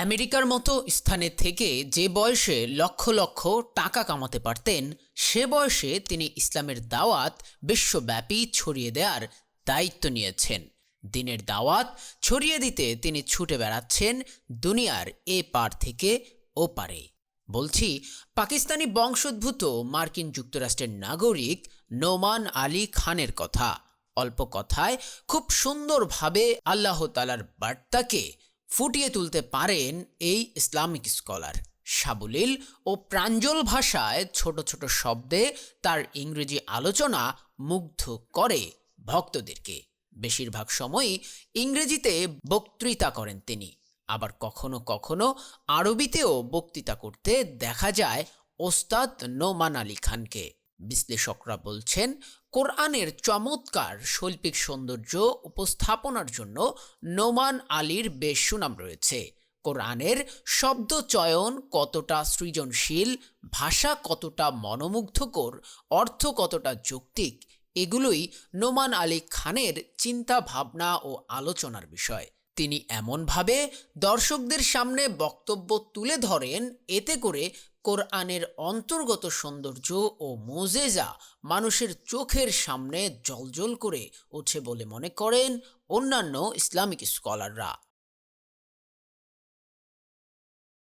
আমেরিকার মতো স্থানে থেকে যে বয়সে লক্ষ লক্ষ টাকা কামাতে পারতেন, সে বয়সে তিনি ইসলামের দাওয়াত বিশ্বব্যাপী ছড়িয়ে দেওয়ার দায়িত্ব নিয়েছেন। দিনের দাওয়াত ছড়িয়ে দিতে তিনি ছুটে বেড়াচ্ছেন দুনিয়ার এ পার থেকে ও পারে। বলছি, পাকিস্তানি বংশোদ্ভূত মার্কিন যুক্তরাষ্ট্রের নাগরিক নোমান আলী খানের কথা। অল্প কথায় খুব সুন্দরভাবে আল্লাহ তালার বার্তাকে ফুটিয়ে তুলতে পারেন এই ইসলামিক স্কলার। সাবলীল ও প্রাঞ্জল ভাষায় ছোট ছোট শব্দে তার ইংরেজি আলোচনা মুগ্ধ করে ভক্তদেরকে। বেশিরভাগ সময়ই ইংরেজিতে বক্তৃতা করেন তিনি। আবার কখনো কখনো আরবিতেও বক্তৃতা করতে দেখা যায় ওস্তাদ নোমান আলী খানকে। বিশ্লেষকরা বলছেন, কোরআনের চমৎকার শৈল্পিক সৌন্দর্য উপস্থাপনার জন্য নোমান আলীর বেশ সুনাম রয়েছে। কোরআনের শব্দ চয়ন কতটা সৃজনশীল, ভাষা কতটা মনোমুগ্ধকর, অর্থ কতটা যৌক্তিক, এগুলোই নোমান আলী খানের চিন্তা ভাবনা ও আলোচনার বিষয়। তিনি এমনভাবে দর্শকদের সামনে বক্তব্য তুলে ধরেন, এতে করে কোরআনের অন্তর্গত সৌন্দর্য ও মোজেজা মানুষের চোখের সামনে জলজল করে ওঠে বলে মনে করেন অন্যান্য ইসলামিক স্কলাররা।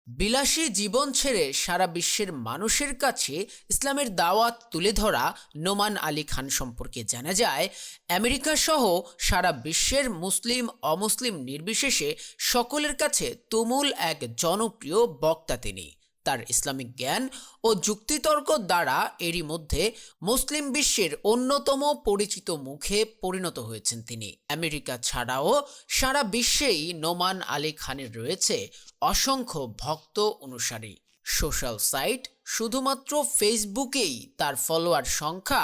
বিলাসী জীবন ছেড়ে সারা বিশ্বের মানুষের কাছে ইসলামের দাওয়াত তুলে ধরা নোমান আলী খান সম্পর্কে জানা যায়, আমেরিকা সহ সারা বিশ্বের মুসলিম, অমুসলিম নির্বিশেষে সকলের কাছে তুমুল এক জনপ্রিয় বক্তা তিনি। তার ইসলামিক জ্ঞান ও যুক্তিতর্ক দ্বারা এরই মধ্যে মুসলিম বিশ্বের অন্যতম পরিচিত মুখে পরিণত হয়েছেন তিনি। আমেরিকা ছাড়াও সারা বিশ্বেই নোমান আলী খানের রয়েছে অসংখ্য ভক্ত অনুসারী। সোশ্যাল সাইট শুধুমাত্র ফেসবুকেই তার ফলোয়ার সংখ্যা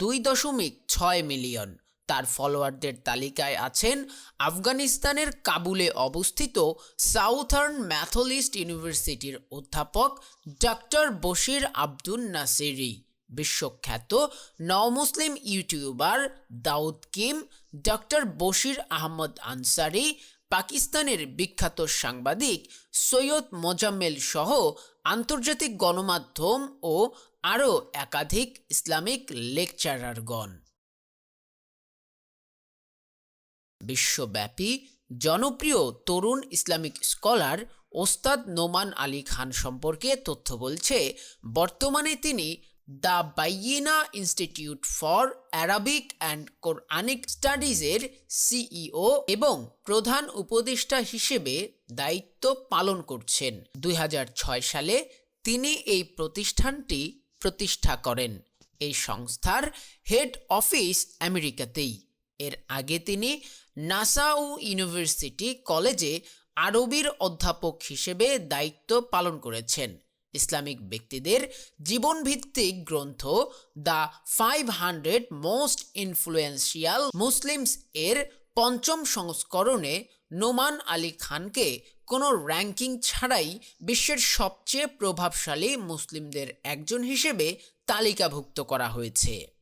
দুই দশমিক ছয় মিলিয়ন। তার ফলোয়ারদের তালিকায় আছেন আফগানিস্তানের কাবুলে অবস্থিত সাউথার্ন ম্যাথলিস্ট ইউনিভার্সিটির অধ্যাপক ডক্টর বশির আব্দুল নাসিরি। বিশ্বখ্যাত নওমুসলিম YouTuber Daud Kim doctor Bashir Ahmad Ansari, পাকিস্তানের বিখ্যাত সাংবাদিক সৈয়দ মোজাম্মেল সহ আন্তর্জাতিক গণমাধ্যম ও আরও একাধিক ইসলামিক লেকচারারগণ। বিশ্বব্যাপী জনপ্রিয় তরুণ ইসলামিক স্কলার ওস্তাদ নোমান আলী খান সম্পর্কে তথ্য বলছে, বর্তমানে তিনি the Bayyinah Institute for Arabic and Quranic স্টাডিজের CEO এবং প্রধান উপদেষ্টা হিসেবে দায়িত্ব পালন করছেন। দুই হাজার ছয় সালে তিনি এই প্রতিষ্ঠানটি প্রতিষ্ঠা করেন। এই সংস্থার হেড অফিস আমেরিকাতেই। এর আগে তিনি নাসাউ ইউনিভার্সিটি কলেজে আরবির অধ্যাপক হিসেবে দায়িত্ব পালন করেছেন। ইসলামিক ব্যক্তিদের জীবনভিত্তিক গ্রন্থ the five hundred most influential Muslims এর পঞ্চম সংস্করণে নোমান আলী খানকে কোনো র্যাঙ্কিং ছাড়াই বিশ্বের সবচেয়ে প্রভাবশালী মুসলিমদের একজন হিসেবে তালিকাভুক্ত করা হয়েছে।